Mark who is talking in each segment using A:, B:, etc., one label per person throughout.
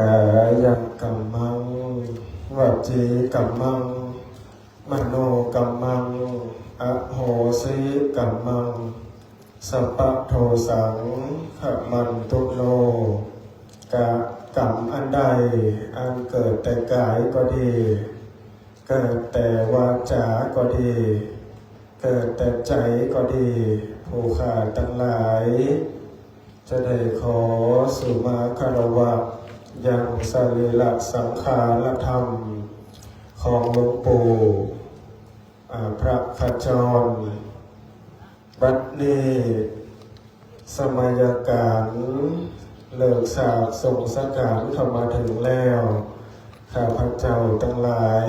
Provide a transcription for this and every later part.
A: กายกัมมังวจีกัมมัง มโนกัมมังอโหสิกัมมัง สัพพโทสังขมันตุโลกะกรรมอันใด อันเกิดแต่กายก็ดี เกิดแต่วาจาก็ดี เกิดแต่ใจก็ดีผู้ขาทั้งหลาย จะได้ขอสุมาคารวะ ยังสรีละสังขารธรรมของหลวงปู่พระขจร บัดนี้สมัยการเลิกสาบส่งสการเข้ามาถึงแล้ว ข้าพเจ้าทั้งหลาย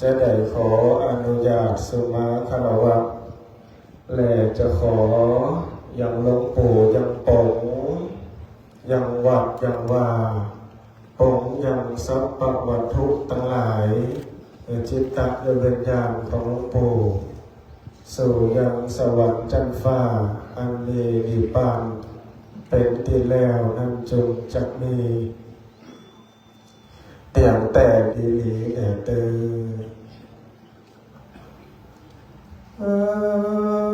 A: จะได้ขออนุญาตสมาคารวะ และจะขออยังหลวงปู่ยังปงยังวัดยังว่า ปงยังสัพพวัตถุทั้งหลายจิตตะยวิญญาณของหลวงปู่สู่ยังสวรรค์จันฟ้า อันมีนิพพานเป็นที่แล้วนั้นจงจักมีเตียงแต่ดีหลีแอ่เตออั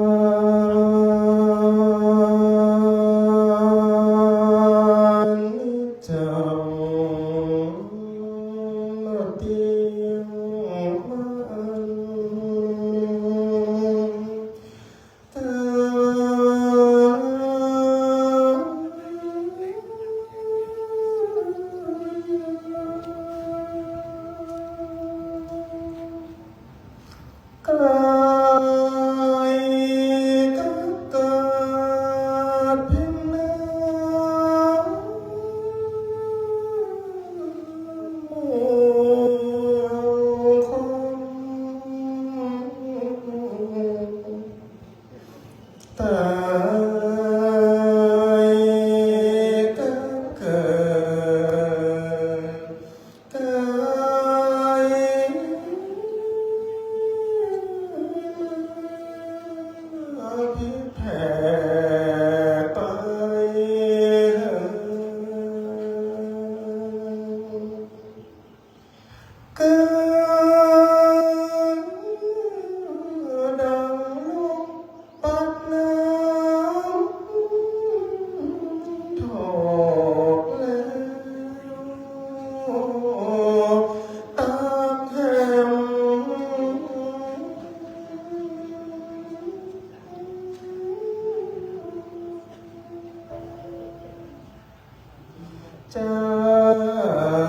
A: จ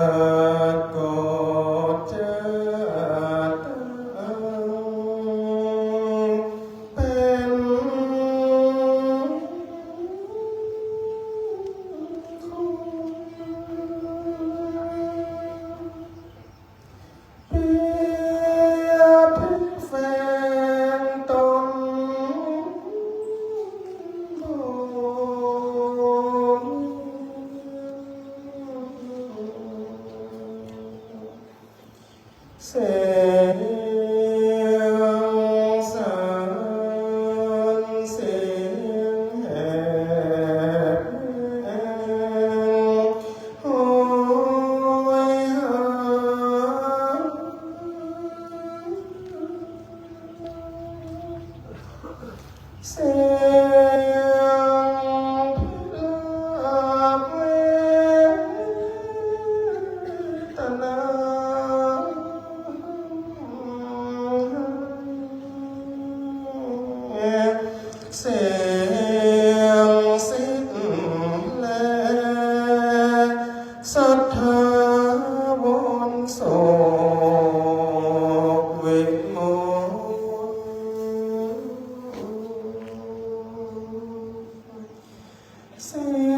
A: เ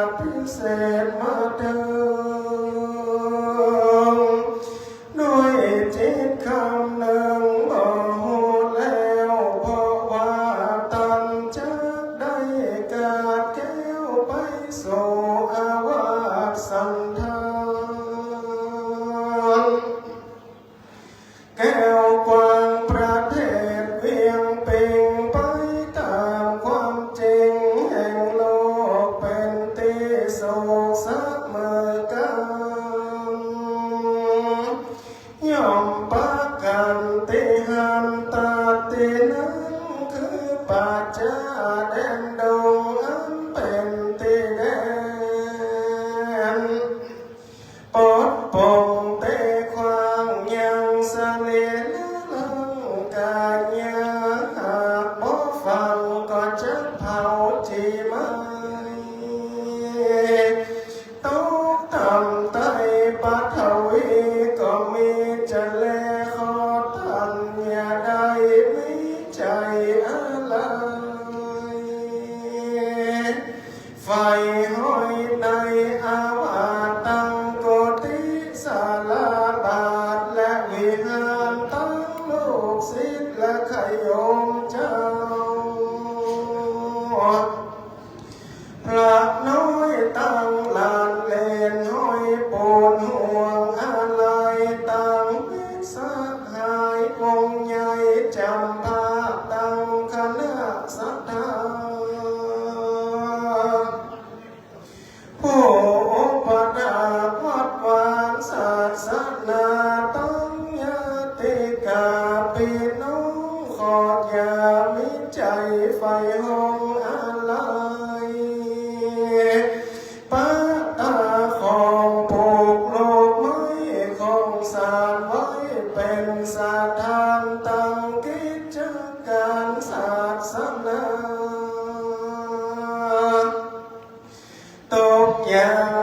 A: my said mother. พระน้อยตั้งลา Yeah.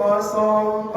A: awesome.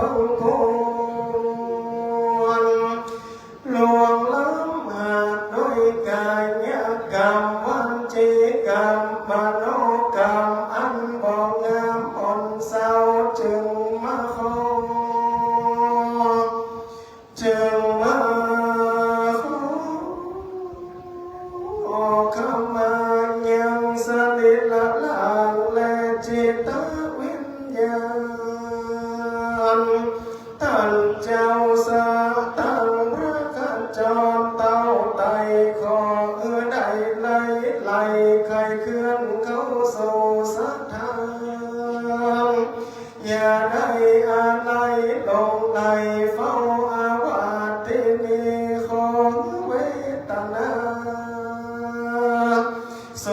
A: ในอะไรลงในเฝ้าอาวาตินีขงเวตนาโส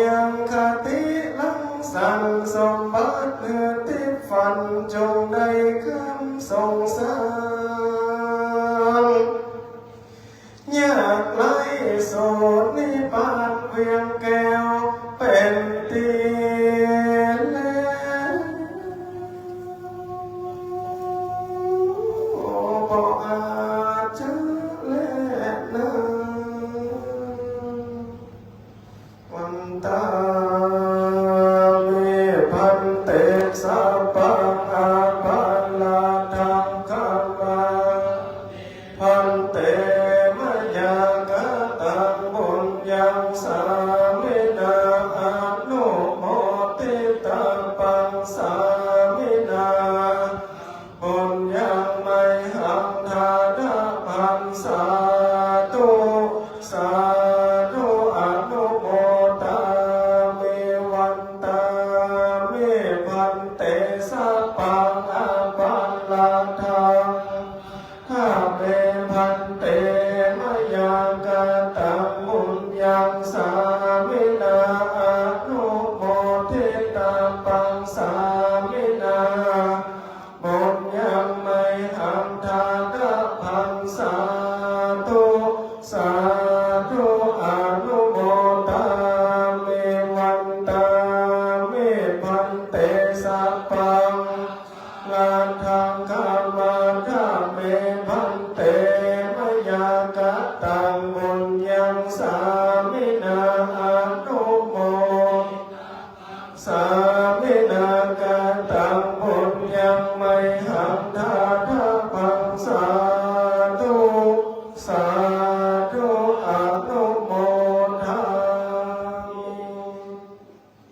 A: ยัติลังสังสมบัติมือติฝันจงได้คำทรงสารอยากไล่โสนิปัดเวียงแก้วเป็นตี เตสัพพะอาภาลานังคัมมาพันเตมยังกตังบุญยังสามินาอนุโมติตังปังสามินาบุญยังไม่หังทานาพันสาตุสา ปังสา